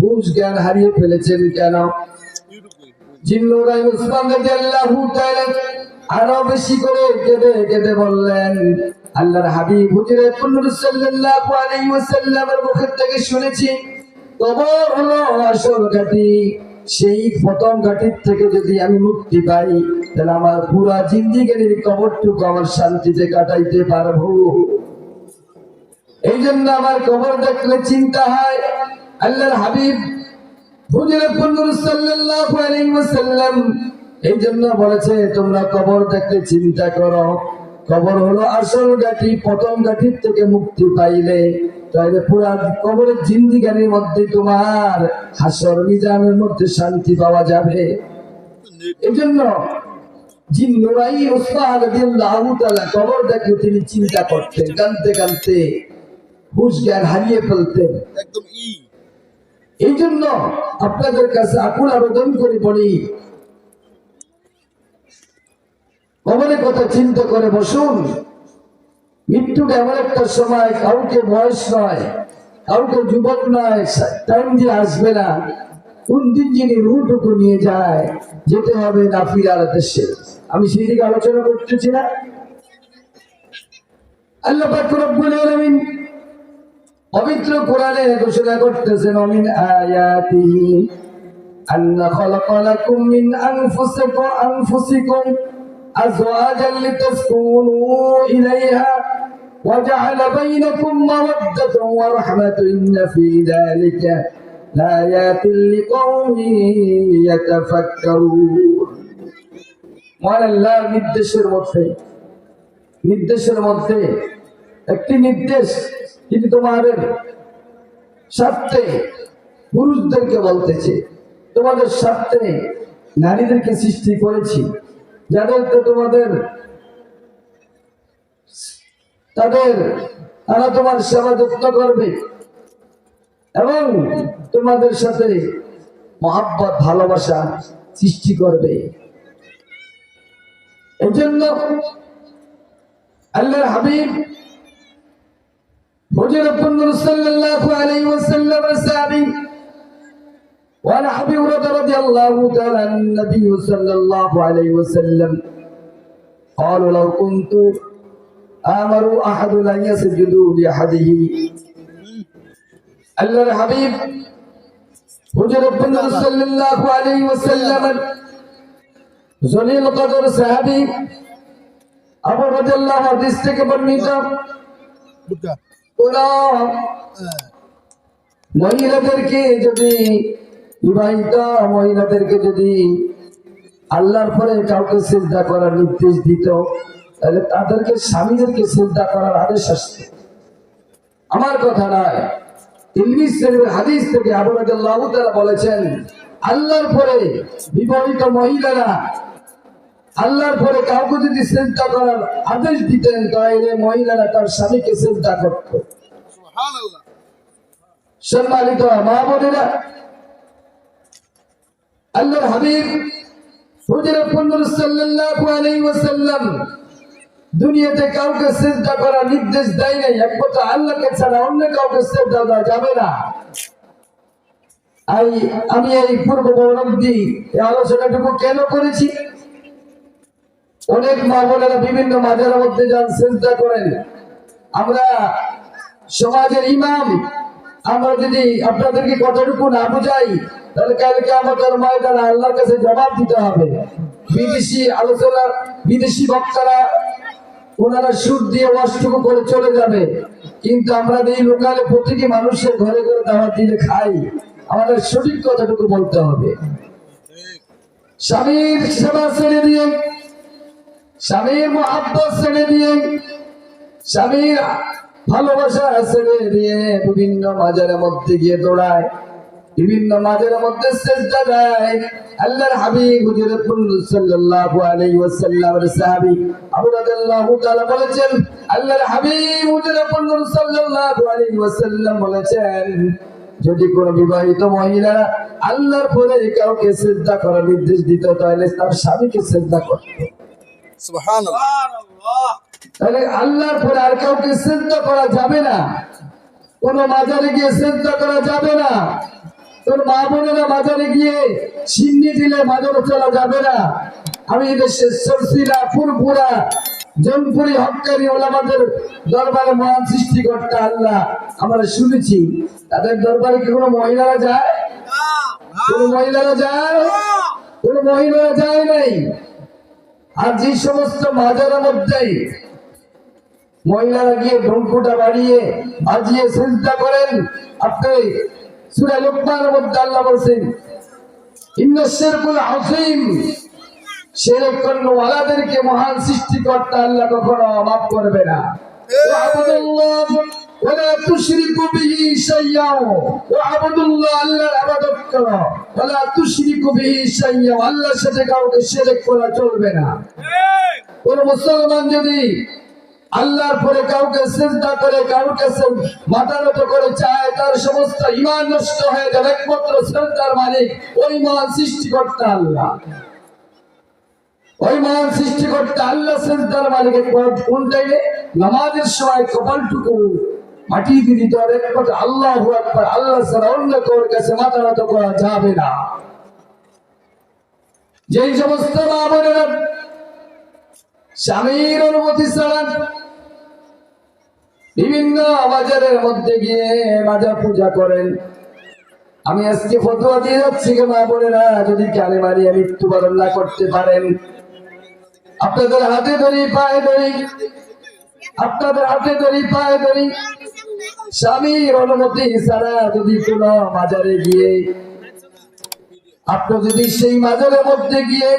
হুশ জ্ঞান হারিয়ে ফেলেছেন কেন? থেকে সেই প্রথম ঘাটির থেকে যদি আমি মুক্তি পাই, তাহলে আমার পুরা জিন্দিগির কবরটুকু আমার শান্তিতে কাটাইতে পারব। এই জন্য আমার কবর দেখলে চিন্তা হয় আল্লাহর হাবিব এই জন্য বলেছে, তোমরা কবর দেখলে চিন্তা করো। কবর হলো আসল গাঠি, প্রথম গাঠির থেকে মুক্তি পাইলে। তাইলে পুরা কবরের জিন্দিগানির মধ্যে তোমার হাসর মিজানের মধ্যে শান্তি পাওয়া যাবে। এই জন্য কবর দেখলে তিনি চিন্তা করতেন, কানতে কানতে হুশ জ্ঞান হারিয়ে ফেলতেন। একদম এই জন্য আপনাদের কাছে আকুল আবেদন করে, বলি। কবরের কথা চিন্তা করে বসুন। মৃত্যুটা এমন একটা সময় কাউকে বয়স নয়, কাউকে যুবক নয়, টাইম দিয়ে আসবে না। কোন দিন যিনি রুটুকু নিয়ে যায়, যেতে হবে না ফিরার দেশে আমি সেই দিকে আলোচনা করতেছি না। আল্লাহ পাক রব্বুল আলামিন পবিত্র কোরআনে ঘোষণা করতেছেন অমিন আয়াতিহি আন্না খালাকা লাকুম মিন আনফুসিকুম আনফুসিকুম আজওয়াজান লিতাসকুনু ইলাইহা وجعل بينكم مودة ورحمة إن في ذلك لآيات لقوم يتفكرون মহান আল্লাহর নির্দেশের মধ্যে নির্দেশের মধ্যে একটি নির্দেশ কিন্তু তোমাদের স্বার্থে পুরুষদেরকে বলতেছে, তোমাদের স্বার্থে নারীদেরকে সৃষ্টি করেছি। যাদেরকে তোমাদের, তাদের তারা তোমার সেবা যুক্ত করবে এবং তোমাদের সাথে মহাব্বত, ভালোবাসা সৃষ্টি করবে। এই জন্য আল্লাহর হাবিব হুজুর পুন্নুর সাল্লাল্লাহু আলাইহি ওয়াসাল্লাম সাহাবী وعن ابي هريره رضي الله تعالى عن النبي صلى الله عليه وسلم قالوا لو كنت امر احد ان يسجدوا لاحده আল্লাহর হাবিব হুজুর পুন্নুর সাল্লাল্লাহু আলাইহি ওয়াসাল্লাম জলিল কদর সাহাবী আবু রাদিয়াল্লাহু হাদিস থেকে বর্ণিত বুকা কোন মহিলাদেরকে যদি বিবাহিত, মহিলাদেরকে যদি আল্লাহর পরে কাউকে চিন্তা করার নির্দেশ দিত, তাহলে তাদেরকে, স্বামীদেরকে চিন্তা করার আদেশ আসত। আমার কথা নয় হাদিস থেকে আবু তাআলা বলেছেন, আল্লাহর পরে বিবাহিত মহিলারা আল্লাহর পরে কাউকে যদি চিন্তা করার আদেশ দিতেন তাহলে মহিলারা তার স্বামীকে চিন্তা করতো। সম্মানিত মা বোনেরা আল্লাহর হাবিব হুজুর পন্নর সাল্লাল্লাহু আলাইহি ওয়াসাল্লাম দুনিয়াতে কাউকে চিন্তা করার নির্দেশ দেয় নাই একমাত্র আল্লাহকে ছাড়া অন্য কাউকে চিন্তা দেওয়া যাবে না। আমি এই পূর্ব গৌরবদি এই আলোচনাটুকু কেন করেছি? অনেক মা বোনেরা বিভিন্ন মাঝের মধ্যে যান চিন্তা করেন। আমরা সমাজের ইমাম আমরা যদি আপনাদেরকে কতটুকু না বুঝাই তাহলে কালকে আমাদের ময়দান আল্লাহর কাছে জবাব দিতে হবে। বিদেশি আলোচনা বিদেশি বক্তারা ওনারা সুদ দিয়ে ওয়াশটুকু করে চলে যাবে। কিন্তু আমরা এই লোকালে প্রতিটি মানুষের ঘরে ঘরে দাওয়াত দিলে খাই আমাদের সঠিক কথাটুকু বলতে হবে। স্বামীর সেবা ছেড়ে দিয়ে স্বামীর মহাব্বত ছেড়ে দিয়ে স্বামীর ভালোবাসা ছেড়ে দিয়ে বিভিন্ন বাজারের মধ্যে গিয়ে দৌড়ায়, বিভিন্ন মাঝের মধ্যে সেজদা দেয়। আল্লাহর হাবিব হুজুর সাল্লাল্লাহু আলাইহি বলেছেন, আল্লাহর বলেছেন, যদি কোন বিবাহিত মহিলা আল্লাহর পরে কাউকে সেজদা করার নির্দেশ দিত, তাহলে তার স্বামীকে সেজদা করত। তাহলে আল্লাহর পরে আর কাউকে করা যাবে না। কোন মাজারে গিয়ে করা যাবে না। তোর মা বোনেরা মাজারে গিয়ে সিন্নি দিলে মাজারে চলা যাবে না। আমি দেশে সরসিরা ফুরপুরা জনপুরি হকারি ওলামাদের দরবারে মহান সৃষ্টিকর্তা আল্লাহ আমরা শুনেছি। তাদের দরবারে কি কোনো মহিলারা যায়? কোন মহিলারা যায়? কোন মহিলারা যায় নাই? আর যে সমস্ত মাজারের মধ্যেই মহিলারা গিয়ে ঢঙ্কুটা বাড়িয়ে বাজিয়ে চিন্তা করেন, আপনি সুরা লোকমানের মধ্যে আল্লাহ বলছেন মহান সৃষ্টিকর্তা আল্লাহ কখনো মাফ করবে না। আল্লাহর সাথে কাউকে শিরক করা চলবে না। কোন মুসলমান যদি আল্লাহর পরে কাউকে করে মাথা নত করে চায়, তার সমস্ত ইমান নষ্ট হয়ে যাবে। একমাত্র শ্রদ্ধার মালিক ওই মহান সৃষ্টিকর্তা আল্লাহ। ওই মহান সৃষ্টিকর্তা আল্লাহ শ্রদ্ধার মালিক কোন টাইমে নামাজের সময় কপালটুকু মাটি দিয়ে দিতে হবে আল্লাহ আল্লাহ অন্য কাছে করা যাবে না। যেই সমস্ত মা বোনেরা স্বামীর অনুমতি ছাড়া বিভিন্ন বাজারের মধ্যে গিয়ে মাজা পূজা করেন। আমি আজকে ফটোয়া দিয়ে যাচ্ছি কে মা বোনেরা, যদি কালে মারিয়ে মৃত্যুবরণ না করতে পারেন। আপনাদের হাতে ধরি, পায়ে ধরি। আপনাদের হাতে ধরি, পায়ে ধরি। স্বামীর অনুমতি ছাড়া যদি কোনো বাজারে গিয়ে, আপনি যদি সেই মাজারের মধ্যে গিয়ে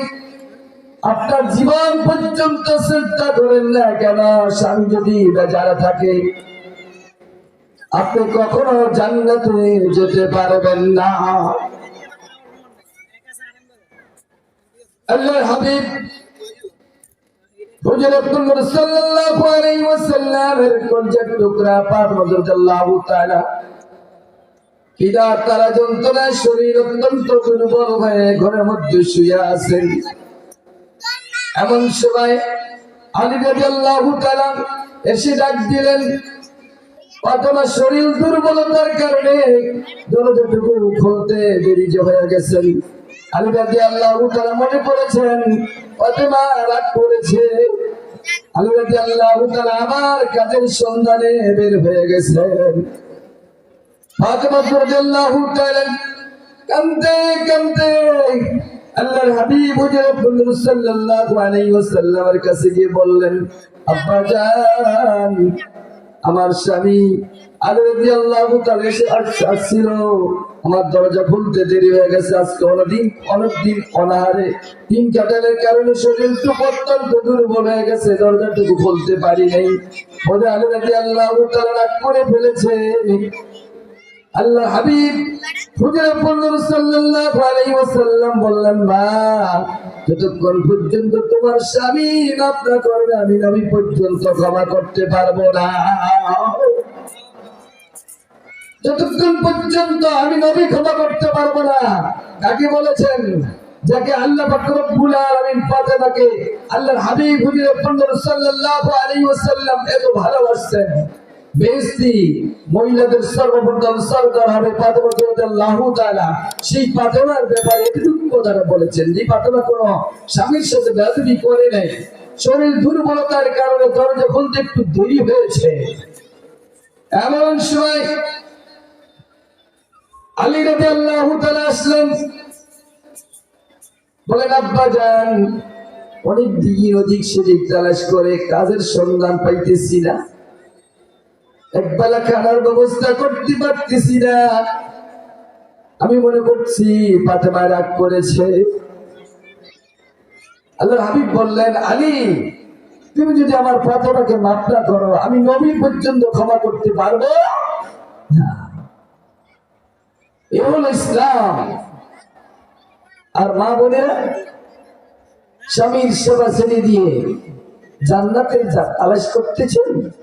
আপনার জীবন পর্যন্ত চিন্তা করেন না কেন, স্বামী যদি বেজারা থাকে, আপনি কখনো জান্নাতে যেতে পারবেন না। আল্লাহ হাবিব শরীর এমন সময় এসে ডাক দিলেন ফাতেমা শরীর দুর্বলতার কারণে দরজাটুকু খুলতে দেরি হয়ে গেছেন। আলী রাদিয়াল্লাহু তাআলা করেছেন, ফাতেমা রাগ করেছে। আলী রাদিয়াল্লাহু তাআলা আবার কাজের সন্ধানে বের গেছেন ফাতেমা রাদিয়াল্লাহু তাআলা কান্দতে কান্দতে আল্লাহর হাবিব হুজুর সাল্লাল্লাহু আলাইহি ওয়াসাল্লামের কাছে গিয়ে বললেন, আব্বা জান আমার স্বামী আসছিল। আমার দরজা হয়ে গেছে, আজকে অনাহারে। দিন কারণে হয়ে গেছে, দরজাটুকু খুলতে পারি নাই। বলে আলী রাদিয়াল্লাহু তাআলা রাগ করে ফেলেছে। আল্লাহ হাবিব কাকে বলেছেন? যাকে আল্লাহ ফাতেমাকে আল্লাহর হাবিব হুজুর সাল্লাল্লাহু আলাইহি ওয়াসাল্লাম এত ভালোবাসতেন। বেহেশতি মহিলাদের সর্বপ্রথম সরকার হবে রাদিয়াল্লাহু তাআলা। সেই ব্যাপারে কথাটা বলেছেন যে কোনো স্বামীর সাথে করে শরীর দুর্বলতার কারণে দরজা খুলতে একটু দেরি হয়েছে। এমন সময় আলী রাদিয়াল্লাহু তাআলা আসলেন। বলেন, আব্বা যান অনেক দিকে অধিক সেদিক তালাশ করে কাজের সন্ধান পাইতেছি না। একবেলা খানার ব্যবস্থা করতে পারতেছি না। আমি মনে করছি ফাতেমা রাগ করেছে। আল্লাহ হাবিব বললেন, আলী, তুমি যদি আমার ফাতেমাকে না করো, আমি নবী পর্যন্ত ক্ষমা করতে পারব? না। এ ইসলাম। আর মা বোনেরা, স্বামীর সেবা ছেড়ে দিয়ে জান্নাতে যা তালাশ করতেছেন?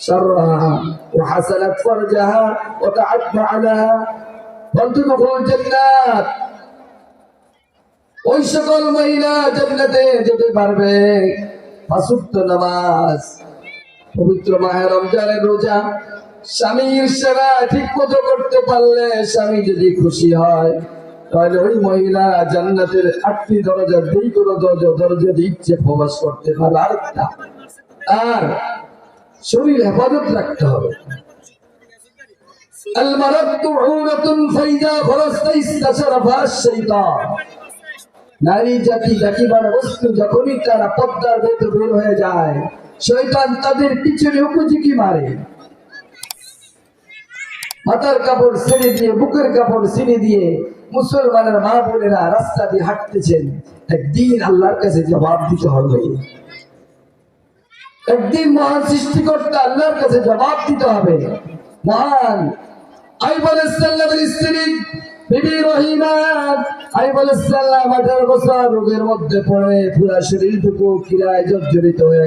شرها وحسنت فرجها وتعت عليها فلتدخل الجنات ওই সকল মহিলা জান্নাতে যেতে পারবে পাঁচুক্ত নামাজ পবিত্র মাহে রমজানের রোজা স্বামীর সেবা ঠিক মতো করতে পারলে স্বামী যদি খুশি হয় তাহলে ওই মহিলা জান্নাতের আটটি দরজা দুই কোনো দরজা দরজা দিয়ে ইচ্ছে প্রবাস করতে পারে আরেকটা আর শরীর হেফাজত রাখতে হবে। মাথার কাপড় ছেড়ে দিয়ে, বুকের কাপড় সিনে দিয়ে মুসলমানের মা বোনেরা রাস্তা দিয়ে হাঁটতেছেন। একদিন আল্লাহর কাছে জবাব দিতে হবে। একদিন মহান সৃষ্টিকর্তা আল্লাহর কাছে জবাব দিতে হবে। মহান আইব আলাইসাল্লামের স্ত্রী রহিমা রোগের মধ্যে পড়ে, পুরা শরীরটুকু কিরায় হয়ে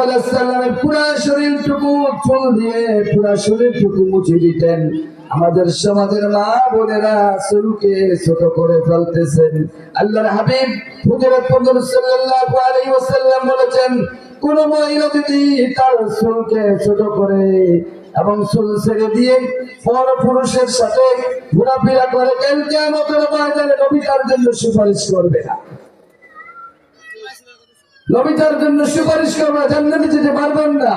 আলাইসাল্লামের পুরা দিয়ে পুরা মুছে দিতেন। আমাদের সমাজের মা বোনেরা চুলকে ছোট করে ফেলতেছেন। আল্লাহর হাবিব হুজুরত সাল্লাল্লাহু আলাইহি ওয়াসাল্লাম বলেছেন, কোন মহিলা যদি তার চুলকে ছোট করে এবং চুল ছেড়ে দিয়ে পর পুরুষের সাথে ঘোরাফেরা করে কেন কেমতের ময়দানে নবী জন্য সুপারিশ করবে না। নবী তার জন্য সুপারিশ করবে, জান্নাতে যেতে পারবেন না।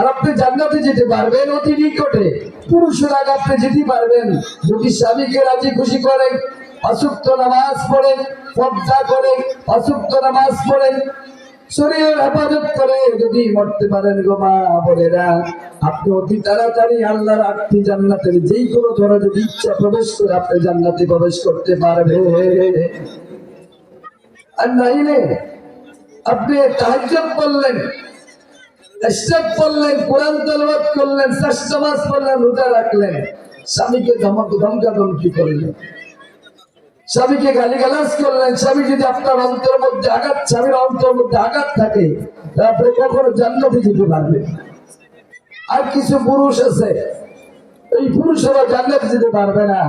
আর আপনি জান্নাতে যেতে পারবেন, অতি নিকটে। পুরুষের আগে আপনি যেতে পারবেন। যদি স্বামীকে রাজি খুশি করেন অসুক্ত নামাজ পড়েন পর্দা করে অসুক্ত নামাজ পড়েন শরীরের হেফাজত করে, যদি মরতে পারেন গো মা বোনেরা, আপনি অতি তাড়াতাড়ি আল্লাহর আটটি জান্নাতের যেই কোনো ধরো যদি ইচ্ছা প্রবেশ করে আপনি জান্নাতে প্রবেশ করতে পারবে আর নাইলে আপনি তাহাজ্জুদ পড়লেন ইশরাক পড়লেন, কোরআন তেলাওয়াত করলেন পড়লেন, রোজা রাখলেন। স্বামীকে ধমক ধমকা ধমকি করলেন। স্বামীকে গালিগালাজ করলেন। স্বামী যদি আপনার অন্তর মধ্যে আঘাত, স্বামীর অন্তর মধ্যে আঘাত থাকে কখনো জান্নাতে যেতে আর কিছু পুরুষ আছে এই পুরুষেরা জান্নাতে যেতে পারবে না,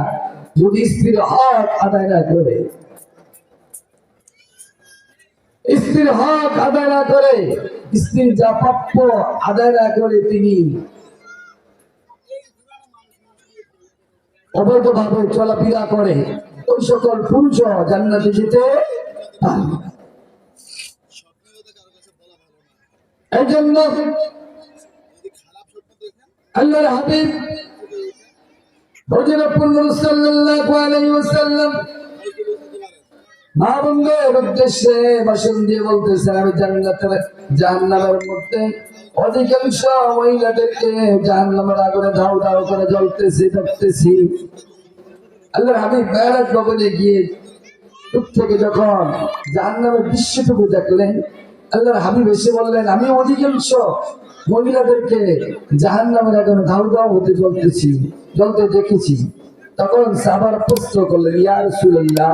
যদি স্ত্রীর হক আদায় না করে। স্ত্রীর হক আদায় না করে স্ত্রীর যা প্রাপ্য আদায় না করে তিনি অবৈধভাবে চলাফেরা করে। ওই সকল পুরুষ জান্নাতে যেতে এই জন্য আল্লাহর হাবিব হজরত সাল্লাল্লাহু আলাইহি ওয়াসাল্লাম মা উদ্দেশ্যে করে ভবনে গিয়ে থেকে যখন দেখলেন, আল্লাহর হাবিব এসে বললেন, আমি অধিকাংশ মহিলাদেরকে জাহান্নামের আগুনে ধাও ধাও হতে জ্বলতেছি, জ্বলতে দেখেছি। তখন সাবার প্রশ্ন করলেন ইয়ার রাসূলুল্লাহ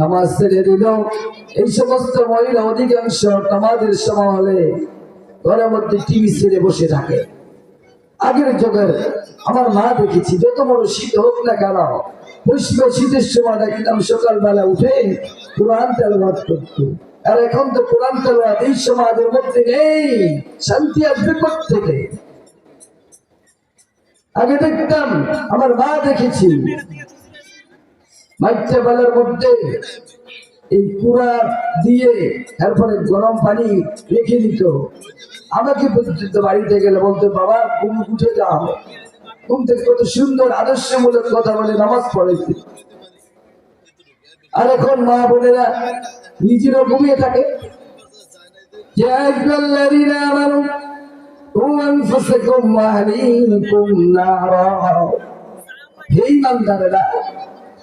নামাজ ছেড়ে দিল। এই সমস্ত মহিলা অধিকাংশ নামাজের সময় হলে ঘরের মধ্যে টিভি ছেড়ে বসে থাকে। আগের যুগের আমার মা দেখেছি, যত বড় শীত হোক না কেন পুষ্প শীতের সময় দেখতাম সকালবেলা উঠে কোরআন তেলবাদ করতো। আর এখন তো কোরআন তেলাওয়াত এই সমাজের মধ্যে নেই, শান্তি আসবে থেকে আগে দেখতাম, আমার মা দেখেছি বাচ্চা বেলার মধ্যে এই কুড়া দিয়ে তারপরে গরম পানি রেখে দিত। আমাকে পর্যন্ত বাড়িতে গেলে বলতো, বাবা, ঘুম উঠে যাও। ঘুম থেকে কত সুন্দর, আদর্শমূলক কথা বলে নামাজ পড়েছে আর এখন মা বোনেরা নিজেরা ঘুমিয়ে থাকে। হে ইমানদারেরা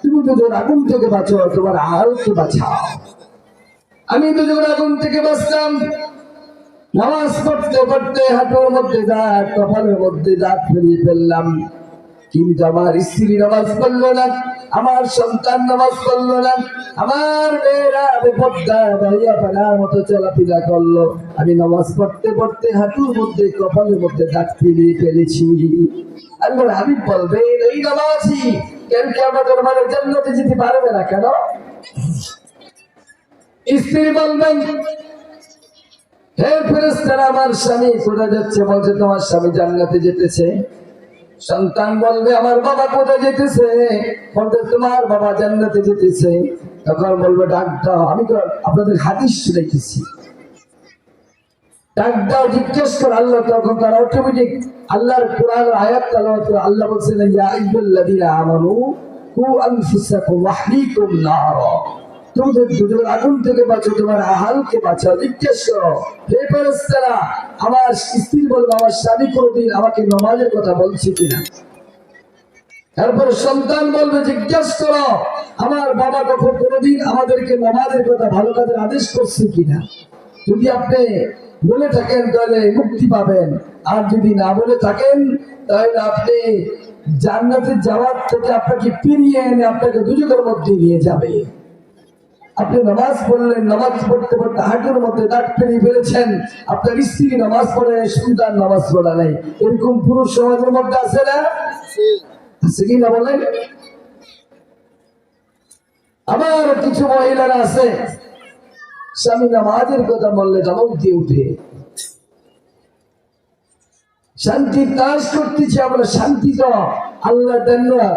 তুমি দুজন আগুন থেকে বাঁচো, তোমার আহালকে বাঁচাও। আমি দুজন আগুন থেকে বাঁচলাম নামাজ পড়তে পড়তে হাঁটুর মধ্যে দাঁত কপালের মধ্যে দাঁত ফেরিয়ে ফেললাম। কিন্তু আমার স্ত্রী নামাজ পড়ল না, আমার সন্তান নামাজ পড়ল না, আমার মেয়েরা বেপদ্দা ভাইয়া পানার মতো চলাফেরা করল। আমি নামাজ পড়তে পড়তে হাঁটুর মধ্যে, কপালের মধ্যে দাঁত ফেলিয়ে ফেলেছি। আল্লাহ হাবিব বলবে এই নামাজি যেতে পারবে না কেন? স্বামী যাচ্ছে? বলছে, তোমার স্বামী জান্নাতে যেতেছে। সন্তান বলবে, আমার বাবা কোথায় যেতেছে? বলতে তোমার বাবা জান্নাতে যেতেছে। তখন বলবে ডাক দাও আমি তো আপনাদের হাদিস রেখেছি জিজ্ঞেস কর আল্লাহ, তখন তারা অটোমেটিক আল্লাহর কোরআন আয়াত আল্লাহ আমানু কু তোমাদের দুজন আগুন থেকে বাঁচো, তোমার আহালকে বাঁচাও। জিজ্ঞেস করো, হে আমার স্ত্রী বলবে, আমার স্বামী কোনোদিন আমাকে নমাজের কথা বলছে কিনা? তারপরে সন্তান বলবে, জিজ্ঞেস করো, আমার বাবা কখন কোনোদিন আমাদেরকে নমাজের কথা ভালো কাজের আদেশ করছে কিনা? যদি আপনি বলে থাকেন তাহলে মুক্তি পাবেন। আর যদি না বলে থাকেন, তাহলে আপনি জান্নাতে যাওয়ার থেকে আপনাকে ফিরিয়ে এনে আপনাকে দুজকের মধ্যে নিয়ে যাবে। আপনি নামাজ পড়লেন, নামাজ পড়তে পড়তে হাঁটুর মধ্যে দাঁত ফেরিয়ে ফেলেছেন। আপনার স্ত্রী নামাজ পড়ে সন্তান নামাজ পড়া নাই। এরকম পুরুষ সমাজের মধ্যে আছে না? আছে কি না বলেন? আবার কিছু মহিলারা আছে। স্বামী নামাজের কথা বললে ধমক দিয়ে উঠে। শান্তি তাস করতেছি আমরা শান্তি তো আল্লাহ দেন না।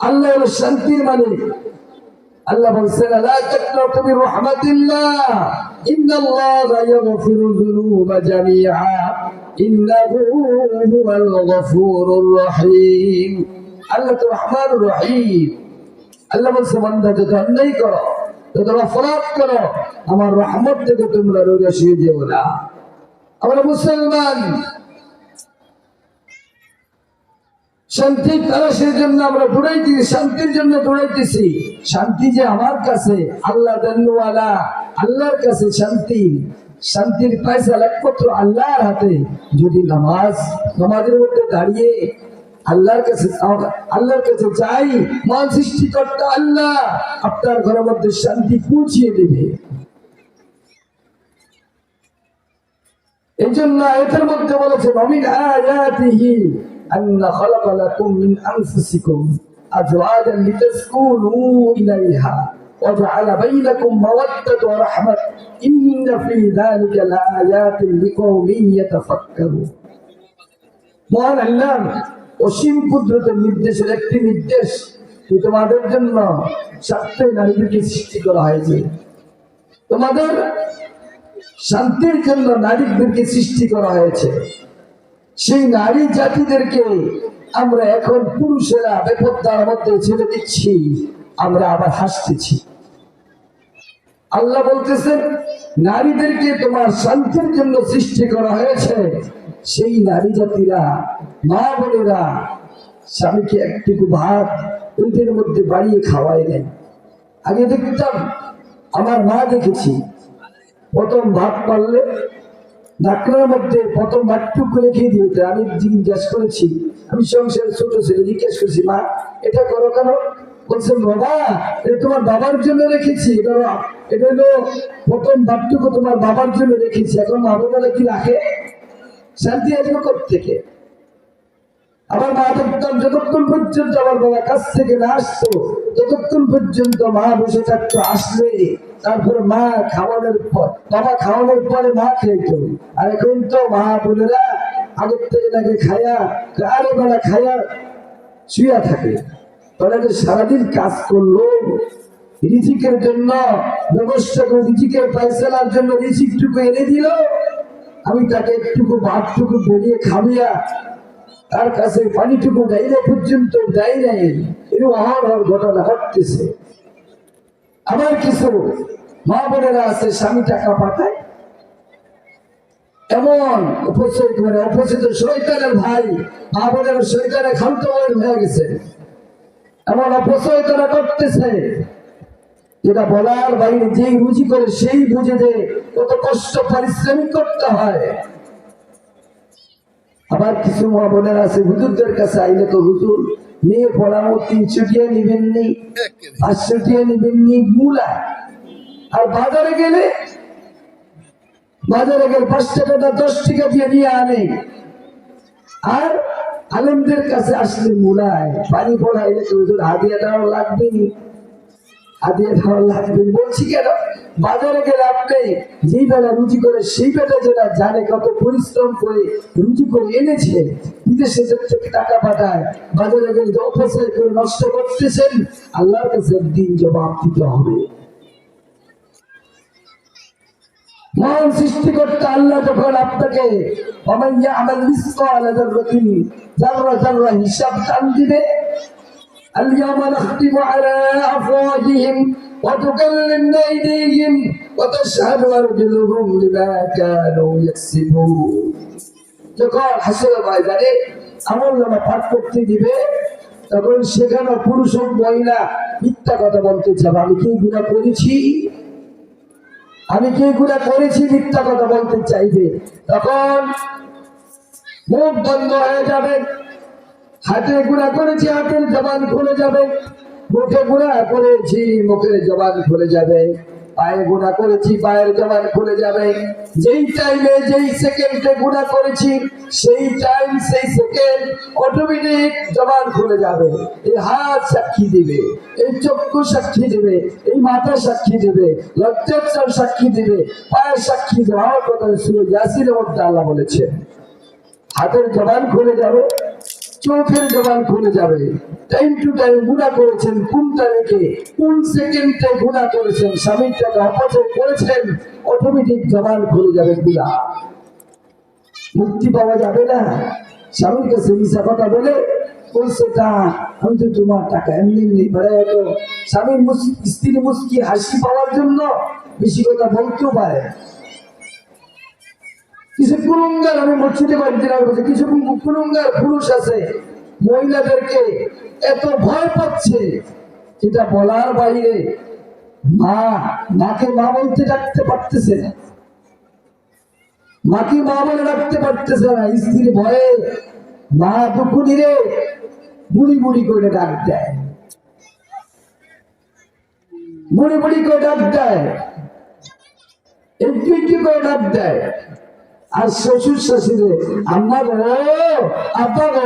আল্লাহ হলো শান্তির মালিক। আল্লাহ বলছেন লা তাকনাতু মির রাহমাতিল্লাহ। আল্লাহ তো রহমানুর রহিম। আল্লাহ বলছে যত অন্যায় করো অপরাধ করো, আমার রহমত থেকে তোমরা রোগাশিয়ে যেও না। আমরা মুসলমান শান্তি তালাশের জন্য আমরা দৌড়াইতেছি, শান্তির জন্য দৌড়াইতেছি। শান্তি যে আমার কাছে, আল্লাহ দান্নওয়ালা আল্লাহর কাছে শান্তি। শান্তির পয়সা একমাত্র আল্লাহর হাতে। যদি নামাজ, নামাজের মধ্যে দাঁড়িয়ে আল্লাহর কাছে আল্লাহর কাছে যাই মান সৃষ্টিকর্তা আল্লাহ আপনার ঘরের মধ্যে শান্তি পৌঁছিয়ে দেবে এই জন্য এটার মধ্যে বলেছেন অমিন আয়াতিহি أن خلق لكم من أنفسكم أزواجا لتسكنوا إليها وجعل بينكم مودة ورحمة إن في ذلك لآيات لقوم يتفكرون মহান আল্লাহ অসীম কুদরতের নির্দেশের একটি নির্দেশ তোমাদের জন্য সাতটি নারীদেরকে সৃষ্টি করা হয়েছে। তোমাদের শান্তির জন্য নারীদেরকে সৃষ্টি করা হয়েছে। সেই নারী জাতিদেরকে আমরা এখন পুরুষেরা বেপত্তার মধ্যে ছেড়ে দিচ্ছি, আমরা আবার হাসতেছি। আল্লাহ বলতেছেন, নারীদেরকে তোমার শান্তির জন্য সৃষ্টি করা হয়েছে। সেই নারী জাতিরা, মা বোনেরা স্বামীকে একটুকু ভাত ওইদের মধ্যে বাড়িয়ে খাওয়াই নেয় আগে দেখতাম, আমার মা দেখেছি, প্রথম ভাত পারলে ডাক্তারের মধ্যে প্রথম ভাতটুকু রেখে দিতে। আমি জিজ্ঞেস করেছি, আমি সংসারে ছোট ছেলে, জিজ্ঞেস করেছি, মা, এটা করো কেন? বলছেন, বাবা, এটা তোমার বাবার জন্য রেখেছি, এটা এটা হলো প্রথম ভাতটুকু তোমার বাবার জন্য রেখেছি, এখন মা বাবারা কি রাখে? শান্তি থেকে মা যতক্ষণ পর্যন্ত আমার বাবা কাছ থেকে না আসতো পর্যন্ত মা বসে থাকতো আসলে তারপরে মা খাওয়ানোর পর বাবা খাওয়ানোর পরে মা খেত আর এখন তো মা বোনেরা আগের থেকে নাকি খায়া, আরে বেলা খায়া শুয়া থাকে। সারাদিন কাজ করল। রিজিকের জন্য, ব্যবস্থা করে রিজিকের পয়সালার জন্য রিজিকটুকু এনে দিল। আমি তাকে একটুকু ভাতটুকু বেরিয়ে খাবিয়া তার কাছে পানিটুকু গাইলে পর্যন্ত দেয় নাই। এরকম হর হর ঘটনা ঘটতেছে। আমার কিছু মা বোনেরা আছে, স্বামী টাকা পাঠায়। এমন উপস্থিত মানে উপস্থিত শৈতানের ভাই, মা বোনের শৈতানের খান্ত হয়ে গেছে। এমন অপচয় তারা করতেছে। যেটা বলার বাইরে যেই রুজি করে সেই বুঝে যে কত কষ্ট পারিশ্রমিক করতে হয়। আবার কিছু মা বোনের আছে, হুজুরদের কাছে আইলে তো হুজুর, মেয়ে পড়ানো তিনশো টিয়া নিবেন নি পাঁচশো টিয়া নিবেন নি, মূলা। আর বাজারে গেলে বাজারে গেলে পাঁচ টাকাটা দশ টাকা দিয়ে নিয়ে আনে। আর আলেমদের কাছে আসলে মূলায়, পানি পড়াইলে তো হুজুর হাদিয়া দেওয়া লাগবে বলছি কেন? বাজারে গেলে আপনি যেই বেলা করে সেই বেলা জানে কত পরিশ্রম করে করে এনেছে, বিদেশে থেকে টাকা পাঠায়, বাজারে গেলে করে নষ্ট করতেছেন, আল্লাহর কাছে জবাব দিতে হবে। আল্লাহ হিসাব টান দিবে اليوم نختم على أفواههم وتكلمنا أيديهم وتشهد أرجلهم بما كانوا يكسبون যখন হাসিল ময়দানে আমল নামা পাঠ করতে দিবে তখন সেখানে পুরুষ হোক মহিলা মিথ্যা কথা বলতে চাবে আমি কি গুণা করেছি আমি কি গুণা করেছি মিথ্যা কথা বলতে চাইবে তখন মুখ বন্ধ হয়ে যাবে হাতে গুণা করেছি হাতের জবান খুলে যাবে। মুখে গুণা করেছি, মুখের জবান খুলে যাবে। পায়ে গুণা করেছি, পায়ের জবান খুলে যাবে। যেই টাইমে যেই সেকেন্ডে গুণা করেছি, সেই টাইম সেই সেকেন্ড অটোমেটিক জবান খুলে যাবে। এই হাত সাক্ষী দিবে এই চক্ষু সাক্ষী দিবে, এই মাথা সাক্ষী দিবে লজ্জার সাক্ষী দিবে, পায়ের সাক্ষী দেওয়ার কথা ছিল ইয়াসিনের মধ্যে আল্লাহ বলেছে হাতের জবান খুলে যাবে চোখের জবান খুলে যাবে। টাইম টু টাইম গুণা করেছেন কোন তারিখে কোন সেকেন্ডে গুণা করেছেন? স্বামীর টাকা অপচয় করেছেন অটোমেটিক জবান খুলে যাবে গুণা। মুক্তি পাওয়া যাবে না। স্বামীর কাছে মিশা কথা বলে, বলছে, তা, আমি তো তোমার টাকা এমনি এমনি বেড়ে গেল স্বামীর স্ত্রীর মুস্কি হাসি পাওয়ার জন্য বেশি কথা বলতেও পারে। কিছু কুলুঙ্গার আমি মসজিদে বাড়িতে বলছি, কিছু কুলুঙ্গার পুরুষ আছে, মহিলাদেরকে এত ভয় পাচ্ছে। যেটা বলার বাইরে মা, মাকে মা বলতে ডাকতে পারতেছে না। মাকে মা বলে ডাকতে পারতেছে না, স্ত্রীর ভয়ে মা দুপুরি রে, বুড়ি বুড়ি করে ডাক দেয়। বুড়ি বুড়ি করে ডাক দেয়, একটু একটু করে ডাক দেয়। আর শ্বশুর শাশুড়ে আমার ও আপা গো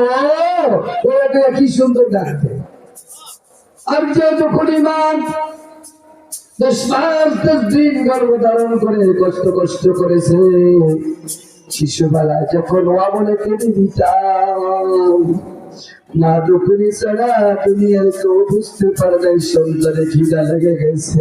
ওরা কি সুন্দর ডাকতে আর যে যখন ইমান, দশ দিন গর্ভ করে কষ্ট কষ্ট করেছে বলে বুঝতে সন্তানে খিদা লেগে গেছে।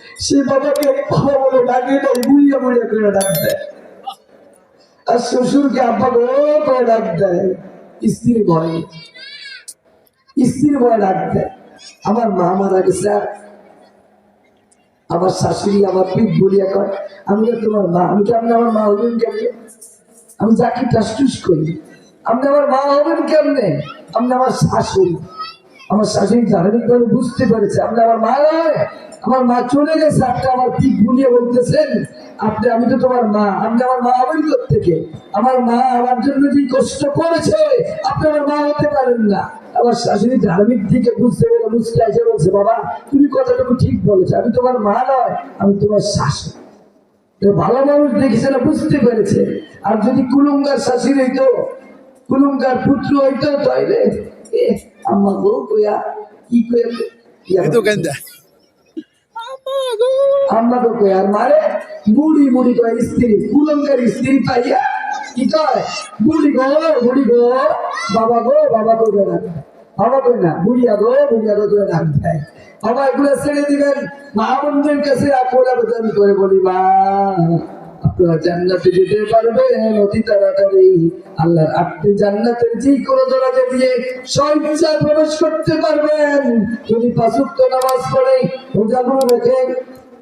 সে বাবাকে বাবা বলে ডাকে নাই বুড়িয়া বুড়িয়া করে ডাক দেয়। আর শ্বশুরকে আব্বা গো করে ডাক দেয়। স্ত্রীর ভয়ে স্ত্রীর ভয়ে ডাক দেয়। আমার মা মারা গেছে আমার শাশুড়ি, আমার পিঠ বলিয়া কয়, আমি তো তোমার মা, আমি কেমন আমার মা হইবেন কেমন? আমি যাকে টাসটুস করি, আপনি আমার মা হবেন কেমনে? আপনি আমার শাশুড়ি আমার শাশুড়ি ভাবে বুঝতে পেরেছে, আপনি আমার মা নয়। আমার মা চলে গেছে আপনি আমার পিঠ বুলিয়ে বলতেছেন আপনি আমি তো তোমার মা আপনি আমার মা হবেন থেকে। আমার মা আমার জন্য যে কষ্ট করেছে আপনি আমার মা হতে পারেন না। আমার শাশুড়ি ধার্মিক থেকে বুঝতে পেরে বুঝতে এসে বলছে বাবা তুমি কথাটুকু ঠিক বলেছ আমি তোমার মা নয় আমি তোমার শাশুড়ি। ভালো মানুষ দেখেছে না বুঝতে পেরেছে। আর যদি কুলুঙ্গার শাশুড়ি হইতো কুলুঙ্গার পুত্র হইতো তাইলে এ, আম্মা গো কইয়া কি কইয়া ইয়া. আম্মা তো আর মারে। বুড়ি বুড়ি কয়, স্ত্রী স্ত্রী পাইয়া কি কয়? বুড়ি গো বুড়ি গো, বাবা গো বাবা গো করে বাবা কই না বুড়িয়া গো বুড়িয়া গো করে ডাক দেয়। বাবা এগুলো ছেড়ে দিবেন। মা বোনদের কাছে আকল বেতন করে বলি, মা জান্নাতে যেতে তাড়াতাড়ি। আল্লাহর আপনি জান্নাতের যে কোনো দরজা দিয়ে স্বইচ্ছা প্রবেশ করতে পারবেন। নামাজ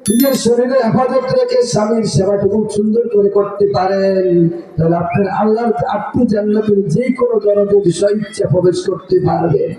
নিজের শরীরে হেফাজত রেখে স্বামীর সেবাটুকু সুন্দর করে করতে পারেন, তাহলে আপনার আল্লাহর আপনি জান্নাতের যে কোনো দরজা দিয়ে স্বইচ্ছা প্রবেশ করতে পারবেন।